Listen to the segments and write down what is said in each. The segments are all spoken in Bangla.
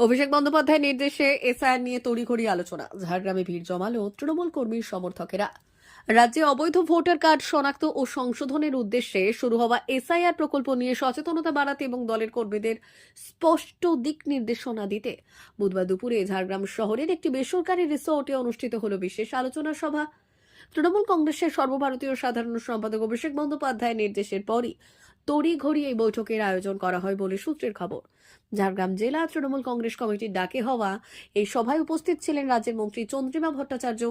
অভিষেক বন্দ্যোপাধ্যায়ের নির্দেশে এসআইআর নিয়ে তড়িঘড়ি আলোচনা। ঝাড়গ্রামে ভিড় জমালো তৃণমূল কর্মীর সমর্থকেরা। রাজ্যে অবৈধ ভোটার কার্ড শনাক্ত ও সংশোধনের উদ্দেশ্যে শুরু হওয়া এসআইআর প্রকল্প নিয়ে সচেতনতা বাড়াতে এবং দলের কর্মীদের স্পষ্ট দিক নির্দেশনা দিতে। বুধবার দুপুরে ঝাড়গ্রাম শহরের একটি বেসরকারি রিসোর্টে অনুষ্ঠিত হল বিশেষ আলোচনা সভা। তৃণমূল কংগ্রেসের সর্বভারতীয় সাধারণ সম্পাদক অভিষেক বন্দ্যোপাধ্যায়ের নির্দেশের পরই তড়িঘড়ি এই বৈঠকের আয়োজন করা হয় বলে সূত্রের খবর। ঝাড়গ্রাম জেলা তৃণমূল কংগ্রেস কমিটির ডাকে হওয়া এই সভায় উপস্থিত ছিলেন রাজ্যের মন্ত্রী চন্দ্রিমা ভট্টাচার্য,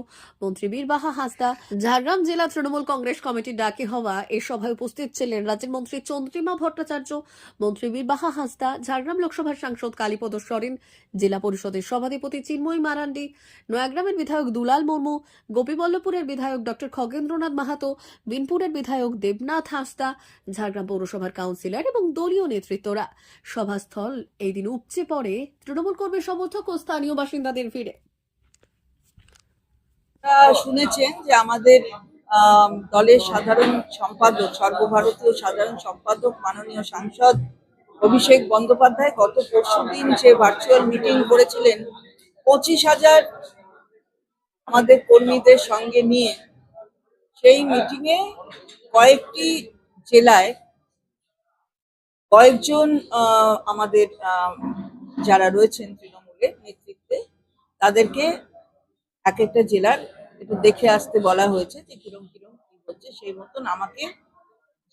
মন্ত্রী বীরবাহা হাসদা। ঝাড়গ্রাম জেলা তৃণমূল কংগ্রেস কমিটির ডাকে হওয়া এই সভায় উপস্থিত ছিলেন রাজ্যের মন্ত্রী চন্দ্রিমা ভট্টাচার্য, মন্ত্রী বীরবাহা হাসদা, ঝাড়গ্রাম লোকসভার সাংসদ কালীপদ সরেন, জেলা পরিষদের সভাধিপতি চিন্ময় মারান্ডি, নয়াগ্রামের বিধায়ক দুলাল মুর্মু, গোপীবল্লভপুরের বিধায়ক ডক্টর খগেন্দ্রনাথ মাহাতো, বিনপুরের বিধায়ক দেবনাথ হাসদা, ঝাড়গ্রাম পৌরসভার কাউন্সিলর এবং দলীয় নেতৃত্বরা। সভাস্থল এই দিন উপচে পড়ে তৃণমূল কর্মী সমর্থক ও স্থানীয় বাসিন্দাদের ভিড়ে। শুনেছেন যে আমাদের আম, দলের সাধারণ সম্পাদক সর্বভারতীয় সাধারণ সম্পাদক মাননীয় সাংসদ অভিষেক বন্দ্যোপাধ্যায় গত পরশু দিন যে ভার্চুয়াল মিটিং করেছিলেন পঁচিশ হাজার আমাদের কর্মীদের সঙ্গে নিয়ে সেই মিটিংয়ে কয়েকটি জেলায় কয়েকজন আমাদের আম, যারা রয়েছেন তৃণমূলের নেতৃত্বে তাদেরকে এক একটা জেলার একটু দেখে আসতে বলা হয়েছে যে কিরম কিরম কি হচ্ছে। সেই মতন আমাকে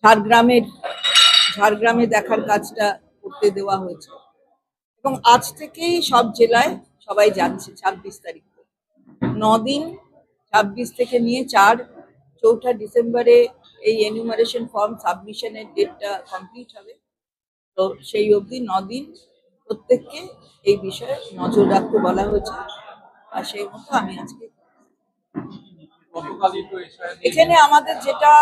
ঝাড়গ্রামের ঝাড়গ্রামে দেখার কাজটা করতে দেওয়া হয়েছে। এবং আজ থেকেই সব জেলায় সবাই যাচ্ছে ছাব্বিশ তারিখ দিন ছাব্বিশ থেকে নিয়ে চার চৌঠা ডিসেম্বরে এই এনিউমারেশন ফর্ম সাবমিশনের ডেটটা কমপ্লিট হবে। তো সেই অবধি দিন প্রত্যেককে এই বিষয়ে নজর রাখতে বলা হয়েছে। আর সেই মতো আমি আজকে এখানে আমাদের যেটা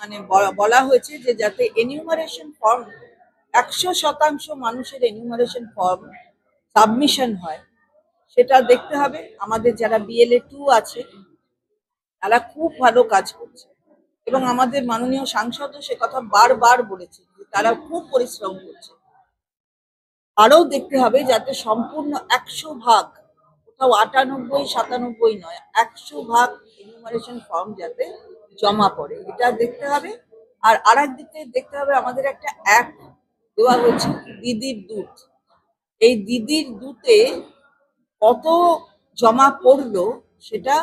মানে বলা হয়েছে যে যাতে এনিউমারেশন ফর্ম একশো শতাংশ মানুষের এনিউমারেশন ফর্ম সাবমিশন হয়, সেটা দেখতে হবে। আমাদের যারা বিএলএ টু আছে, তারা খুব ভালো কাজ করছে। এবং আমাদের মাননীয় সাংসদও সে কথা বারবার বলেছে। তারা খুব পরিশ্রম করছে। আরও দেখতে হবে যাতে সম্পূর্ণ একশো ভাগ, কোথাও আটানব্বই, সাতানব্বই নয়, একশো ভাগ এনিউমারেশন ফর্ম যাতে জমা পড়ে। এটা দেখতে হবে। আর আর দিকে দেখতে হবে আমাদের একটা অ্যাপ দেওয়া হয়েছে, দিদির দুধ এই দিদির দুধে কত জমা পড়ল সেটা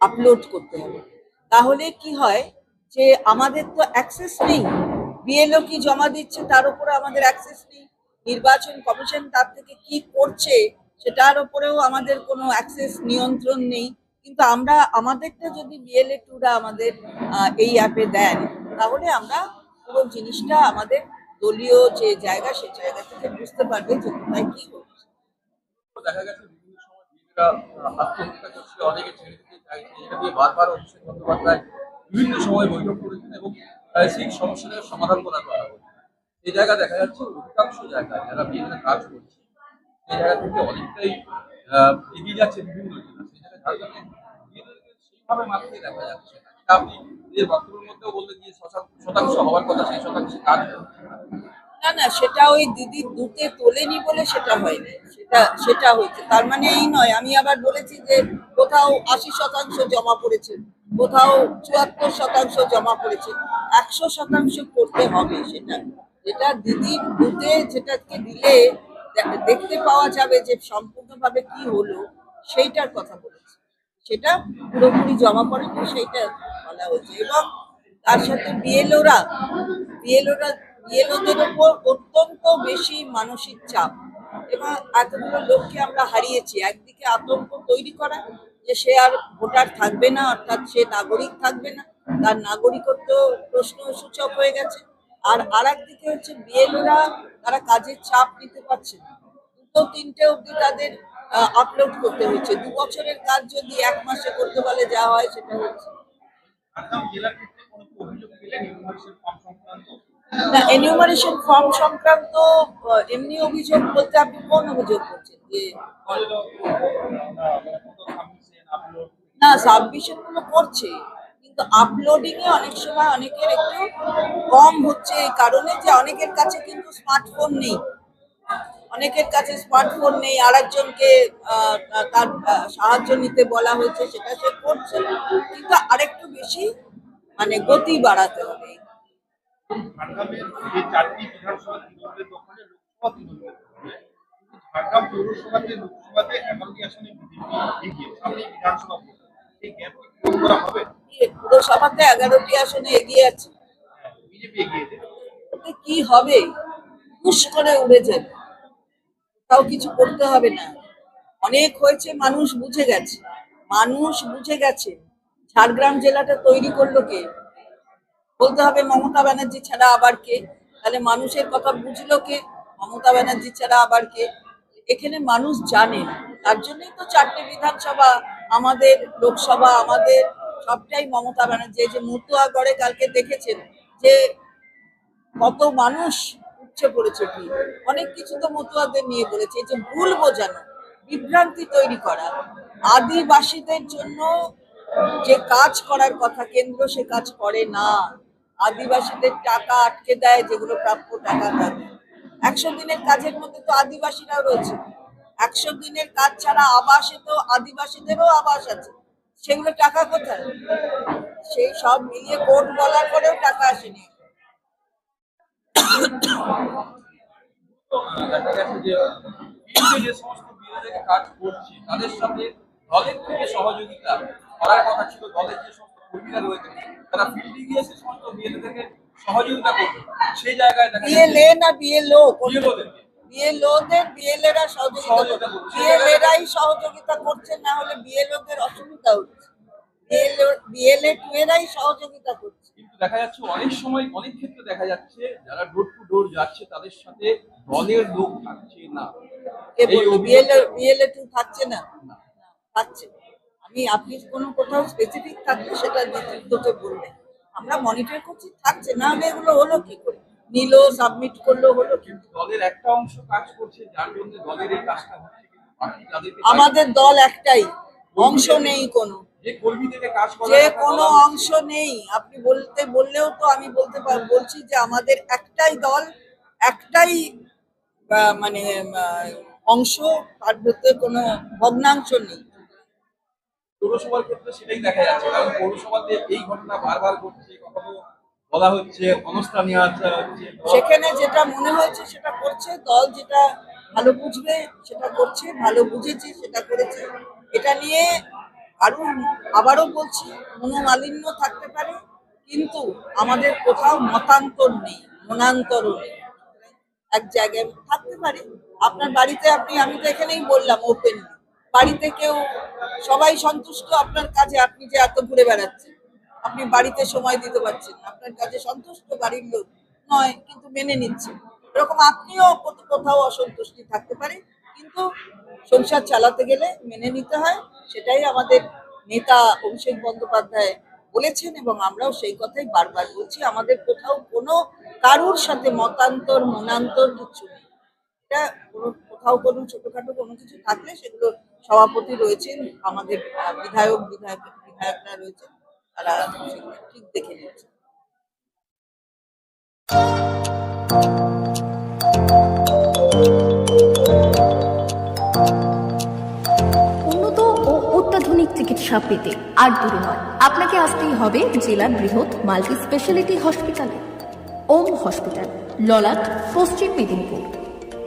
আপলোড করতে হবে। তাহলে কি হয় যে আমাদের তো অ্যাক্সেস নেই। বিএলও কি জমা দিচ্ছে, তার উপরে আমাদের অ্যাক্সেস নেই। নির্বাচন কমিশন তার থেকে কি করছে, সেটার উপরেও আমাদের কোনো অ্যাক্সেস নিয়ন্ত্রণ নেই। কিন্তু আমরা, আমাদেরটা যদি বিএলএ টুরা আমাদের এই অ্যাপে দেন, তাহলে আমরা পুরো জিনিসটা আমাদের দলীয় যে জায়গা সেই জায়গা থেকে বুঝতে পারবে যে কোথায় কি হচ্ছে। বিভিন্ন সময় বৈঠক করেছেন এবং সেই সমস্যাটার সমাধান করা কথা এই জায়গা দেখা যাচ্ছে অধিকাংশ জায়গায় যারা বিজেপিতে কাজ করছে, সেই জায়গা থেকে অনেকটাই এগিয়ে যাচ্ছে বিভিন্ন সেই জায়গায় সেইভাবে মাঠে দেখা যাচ্ছে আপনি নিজের বক্তব্যের মধ্যেও বললেন যে শতাংশ শতাংশ হওয়ার কথা, সেই শতাংশে কাজ হচ্ছে না। না, সেটা ওই দিদি দুতে তোলেনি বলে সেটা হয়নি। সেটা সেটা হয়েছে। তার মানে এই নয়, আমি আবার বলেছি যে কোথাও আশি শতাংশ জমা পড়েছে, কোথাও চুয়াত্তর শতাংশ জমা পড়েছে, একশো শতাংশ করতে হবে সেটা। যেটা দিদির দুতে যেটাকে দিলে দেখতে পাওয়া যাবে যে সম্পূর্ণভাবে কি হলো, সেইটার কথা বলেছি। সেটা পুরোপুরি জমা পড়েনি, সেইটা বলা হয়েছে। এবং তার সাথে বিএলওরা বিএলওরা বিএলওদের উপর অত্যন্ত বেশি মানসিক চাপ। এবং এতগুলো লোককে আমরা হারিয়েছি। একদিকে আতঙ্ক তৈরি করা, যে সে আর ভোটার থাকবে না, অর্থাৎ সে নাগরিক থাকবে না, তার নাগরিকত্ব প্রশ্ন সূচক হয়ে গেছে। আর আর একদিকে হচ্ছে বিএলওরা তারা কাজের চাপ নিতে পারছে না। দুটো তিনটে অবধি তাদের আপলোড করতে হচ্ছে। দু বছরের কাজ যদি এক মাসে করতে পারলে যা হয় সেটা হচ্ছে। জেলার ক্ষেত্রে কোনো অভিযোগ সংক্রান্ত? না এনিউমারেশন ফর্ম সংক্রান্ত এমনি অভিযোগ বলতে আপনি কোন অভিযোগ করছেন যে না সাবমিশনগুলো করছে, কিন্তু আপলোডিং এ অনেক সময় অনেকের একটু কম হচ্ছে এই কারণে যে অনেকের কাছে কিন্তু স্মার্টফোন নেই। অনেকের কাছে স্মার্টফোন নেই, আরেকজনকে তার সাহায্য নিতে বলা হয়েছে, সেটা সে করছে। কিন্তু আরেকটু বেশি মানে গতি বাড়াতে হবে। ঝাড়গ্রামের চারটি বিধানসভা তৃণমূলের দখলে লোকসভা তৃণমূলের দখলে। কিন্তু ঝাড়গ্রাম পৌরসভাতে লোকসভাতে এগারোটি আসনে বিজেপি এগিয়ে সামনে বিধানসভা ভোট। এই গ্যাপকে পূরণ করা হবে? পুরসভাতে এগারোটি আসনে এগিয়ে আছে। বিজেপি এগিয়ে ওতে কি হবে? হুশ করে উড়ে যাবে। তাও কিছু করতে হবে না। অনেক হয়েছে মানুষ বুঝে গেছে। মানুষ বুঝে গেছে। ঝাড়গ্রাম জেলাটা তৈরি করল কে? বলতে হবে মমতা ব্যানার্জি ছাড়া আবার কে? তাহলে মানুষের কথা বুঝলো কে? মমতা ব্যানার্জি ছাড়া আবার কে? এখানে মানুষ জানে, তার জন্যই তো চারটে বিধানসভা, আমাদের লোকসভা, আমাদের সবটাই মমতা ব্যানার্জি। যে মতুয়াগড়ে কালকে দেখেছেন যে কত মানুষ উঠছে পড়েছে কি? অনেক কিছু তো মতুয়াদের নিয়ে বলেছে। এই যে ভুল বোঝানো, বিভ্রান্তি তৈরি করা, আদিবাসীদের জন্য যে কাজ করার কথা, কেন্দ্র সে কাজ করে না। আদিবাসীদের টাকা আটকে দেয়, যেগুলো প্রাপ্য টাকা তাদের একশো দিনের কাজের মধ্যে তো আদিবাসীরাও রয়েছে। একশো দিনের কাজ ছাড়া আবাসে তো আদিবাসীদেরও আবাস আছে। সেগুলো টাকা কোথায়? সেই সব মিলিয়ে কোর্ট বলার পরেও টাকা আসেনি। কাজ করছে তাদের সাথে দলের থেকে সহযোগিতা করার কথা ছিল, দলের যে কর্মীরা রয়েছে তারা ফিল্ডে গিয়ে সে সমস্ত বিএলএদেরকে সহযোগিতা করবে। সেই জায়গায় দেখা বিএলএ না বিএলও বিএলওদেরকে বিএলওদের বিএলএরা সহযোগিতা সহযোগিতা করছে। বিএলএরাই সহযোগিতা করছে না হলে বিএলওদের অসুবিধা হচ্ছে। বিএলএ টু এরাই সহযোগিতা করছে। কিন্তু দেখা যাচ্ছে অনেক সময় অনেক ক্ষেত্রে দেখা যাচ্ছে যারা ডোর টু ডোর যাচ্ছে তাদের সাথে দলের লোক থাকছে না। বিএলএ টু থাকছে না। থাকছে। আমি আপনি কোনো কোথাও স্পেসিফিক থাকলে সেটা নেতৃত্বকে বলবেন। আমরা মনিটর করছি থাকছে না হলে এগুলো হলো কি করে? নিল সাবমিট করল হলো কি কিন্তু দলের একটা অংশ কাজ করছে যার জন্য দলের এই কাজটা হচ্ছে আমাদের দল একটাই অংশ নেই কোনো। যে কোনো অংশ নেই। আপনি বলতে বললেও তো আমি বলতে বলছি যে আমাদের একটাই দল একটাই মানে অংশ তার ভিতরে কোনো ভগ্নাংশ নেই। পৌরসভার ক্ষেত্রে সেটাই দেখা যাচ্ছে। কারণ পৌরসভাতে এই ঘটনা বারবার ঘটছে, কখনো বলা হচ্ছে সেখানে যেটা মনে হয়েছে সেটা করছে, দল যেটা ভালো বুঝবে সেটা করছে, ভালো বুঝেছে সেটা করেছে। এটা নিয়ে আরও, আবারও বলছি, মনোমালিন্য থাকতে পারে, কিন্তু আমাদের কোথাও মতান্তর নেই, মনান্তরও নেই। এক জায়গায় থাকতে পারে। আপনার বাড়িতে আপনি, আমি তো এখানেই বললাম ওপেন বাড়িতে কেউ, সবাই সন্তুষ্ট, আপনার কাজে আপনি যে এত ঘুরে বেড়াচ্ছেন, আপনি বাড়িতে সময় দিতে পারছেন আপনার কাজে সন্তুষ্ট বাড়ির লোক নয়, কিন্তু মেনে নিচ্ছে এরকম আপনিও কোথ- কোথাও অসন্তুষ্টি থাকতে পারে, কিন্তু সংসার চালাতে গেলে মেনে নিতে হয়, সেটাই আমাদের নেতা অভিষেক বন্দ্যোপাধ্যায় বলেছেন এবং আমরাও সেই কথাই বারবার বলছি, আমাদের কোথাও কোনো কারুর সাথে মতান্তর, মনান্তর কিছু নেই। এটা কোনো, কোথাও কোনো ছোটখাটো কোনো কিছু থাকলে সেগুলো সভাপতি রয়েছেন, আমাদের বিধায়ক বিধায়ক, বিধায়করা রয়েছেন, তারা ঠিক দেখে নিচ্ছে উন্নত ও অত্যাধুনিক চিকিৎসা পেতে আর দূরে নয়। আপনাকে আসতেই হবে জেলার বৃহৎ মাল্টি স্পেশালিটি হসপিটালে। ওম হসপিটাল, ললাট, পশ্চিম মেদিনীপুর।